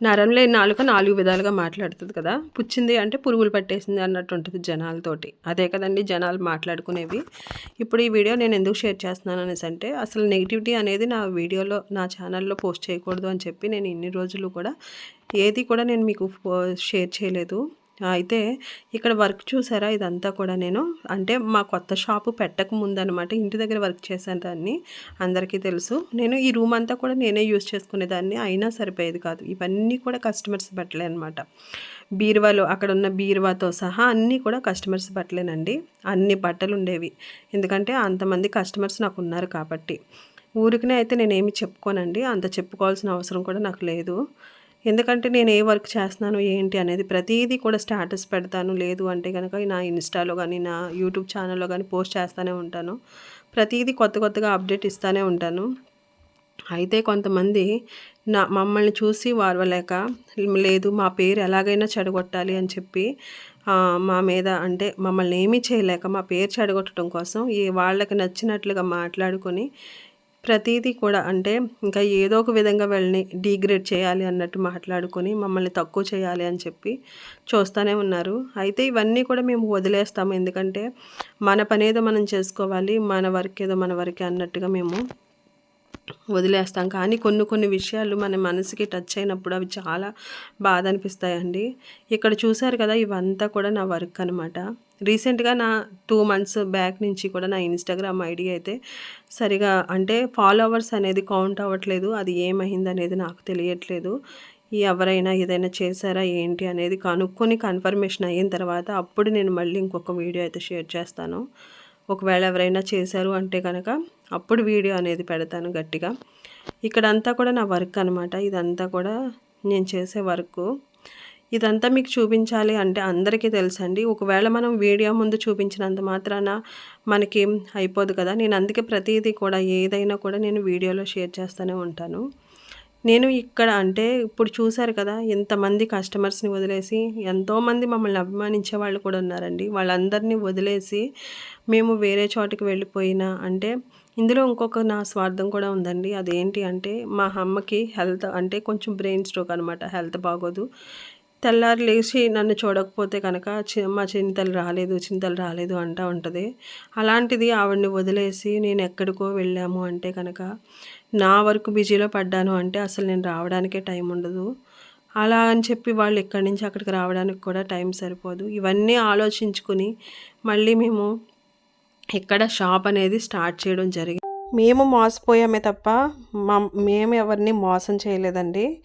నరం లేని నాలుక నాలుగు విధాలుగా మాట్లాడుతుంది కదా. పుచ్చింది అంటే పురుగులు పట్టేసింది అన్నట్టు ఉంటుంది జనాలతోటి. అదే కదండి జనాలు మాట్లాడుకునేవి. ఇప్పుడు ఈ వీడియో నేను ఎందుకు షేర్ చేస్తున్నాను అనేసి అంటే అసలు నెగిటివిటీ అనేది నా వీడియోలో నా ఛానల్లో పోస్ట్ చేయకూడదు అని చెప్పి నేను ఇన్ని రోజులు కూడా ఏది కూడా నేను మీకు షేర్ చేయలేదు. అయితే ఇక్కడ వర్క్ చూసారా? ఇదంతా కూడా నేను. అంటే మా కొత్త షాపు పెట్టక ముందనమాట ఇంటి దగ్గర వర్క్ చేశాను దాన్ని. అందరికీ తెలుసు. నేను ఈ రూమ్ అంతా కూడా నేనే యూజ్ చేసుకునేదాన్ని. అయినా సరిపోయేది కాదు. ఇవన్నీ కూడా కస్టమర్స్ బట్టలే అనమాట బీరువాలో అక్కడ ఉన్న బీరువాతో సహా అన్నీ కూడా కస్టమర్స్ బట్టలేనండి అన్ని బట్టలు ఉండేవి. ఎందుకంటే అంతమంది కస్టమర్స్ నాకు ఉన్నారు కాబట్టి. ఊరికనే అయితే నేనేమి చెప్పుకోనండి. అంత చెప్పుకోవాల్సిన అవసరం కూడా నాకు లేదు. ఎందుకంటే నేను ఏ వర్క్ చేస్తున్నాను ఏంటి అనేది ప్రతిదీ కూడా స్టేటస్ పెడతాను. లేదు అంటే కనుక నా ఇన్స్టాలో కానీ నా యూట్యూబ్ ఛానల్లో కానీ పోస్ట్ చేస్తూనే ఉంటాను. ప్రతిదీ కొత్త కొత్తగా అప్డేట్ ఇస్తూనే ఉంటాను. అయితే కొంతమంది నా మమ్మల్ని చూసి వారవలేక లేదు మా పేరు ఎలాగైనా చెడగొట్టాలి అని చెప్పి మా మీద అంటే మమ్మల్ని ఏమీ చేయలేక మా పేరు చెడగొట్టడం కోసం ఈ వాళ్ళకి నచ్చినట్లుగా మాట్లాడుకొని ప్రతీదీ కూడా అంటే ఇంకా ఏదో ఒక విధంగా వెళ్ళని డీగ్రేడ్ చేయాలి అన్నట్టు మాట్లాడుకొని మమ్మల్ని తక్కువ చేయాలి అని చెప్పి చూస్తూనే ఉన్నారు. అయితే ఇవన్నీ కూడా మేము వదిలేస్తాము. ఎందుకంటే మన పని ఏదో మనం చేసుకోవాలి మన వర్క్ ఏదో మన వరకే అన్నట్టుగా మేము వదిలేస్తాం. కానీ కొన్ని కొన్ని విషయాలు మన మనసుకి టచ్ అయినప్పుడు అవి చాలా బాధ అనిపిస్తాయండి. ఇక్కడ చూశారు కదా ఇవంతా కూడా నా వర్క్ అనమాట రీసెంట్గా నా టూ మంత్స్ బ్యాక్ నుంచి కూడా నా ఇన్స్టాగ్రామ్ ఐడి అయితే సరిగా అంటే ఫాలోవర్స్ అనేది కౌంట్ అవ్వట్లేదు. అది ఏమైంది అనేది నాకు తెలియట్లేదు. ఎవరైనా ఏదైనా చేశారా ఏంటి అనేది కనుక్కొని కన్ఫర్మేషన్ అయిన తర్వాత అప్పుడు నేను మళ్ళీ ఇంకొక వీడియో అయితే షేర్ చేస్తాను. ఒకవేళ ఎవరైనా చేశారు అంటే కనుక అప్పుడు వీడియో అనేది పెడతాను గట్టిగా. ఇక్కడంతా కూడా నా వర్క్ అనమాట ఇదంతా కూడా నేను చేసే వర్క్. ఇదంతా మీకు చూపించాలి అంటే అందరికీ తెలుసండి. ఒకవేళ మనం వీడియో ముందు చూపించినంత మాత్రాన మనకి అయిపోదు కదా. నేను అందుకే ప్రతిదీ కూడా ఏదైనా కూడా నేను వీడియోలో షేర్ చేస్తూనే ఉంటాను. నేను ఇక్కడ అంటే ఇప్పుడు చూశారు కదా ఎంతమంది కస్టమర్స్ని వదిలేసి ఎంతోమంది మమ్మల్ని అభిమానించే వాళ్ళు కూడా ఉన్నారండి. వాళ్ళందరినీ వదిలేసి మేము వేరే చోటికి వెళ్ళిపోయినా అంటే ఇందులో ఇంకొక నా స్వార్థం కూడా ఉందండి. అదేంటి అంటే మా అమ్మకి హెల్త్ అంటే కొంచెం బ్రెయిన్ స్ట్రోక్ అనమాట హెల్త్ బాగోదు. తెల్లారి లేచి నన్ను చూడకపోతే కనుక మా చింతలు రాలేదు చింతలు రాలేదు అంటూ ఉంటుంది. అలాంటిది ఆవిడని వదిలేసి నేను ఎక్కడికో వెళ్ళాము అంటే కనుక నా వరకు బిజీలో పడ్డాను అంటే అసలు నేను రావడానికే టైం ఉండదు. అలా అని చెప్పి వాళ్ళు ఎక్కడి నుంచి అక్కడికి రావడానికి కూడా టైం సరిపోదు. ఇవన్నీ ఆలోచించుకుని మళ్ళీ మేము ఇక్కడ షాప్ అనేది స్టార్ట్ చేయడం జరిగింది. మేము మోసపోయామే తప్ప మా మేము ఎవరిని మోసం చేయలేదండి.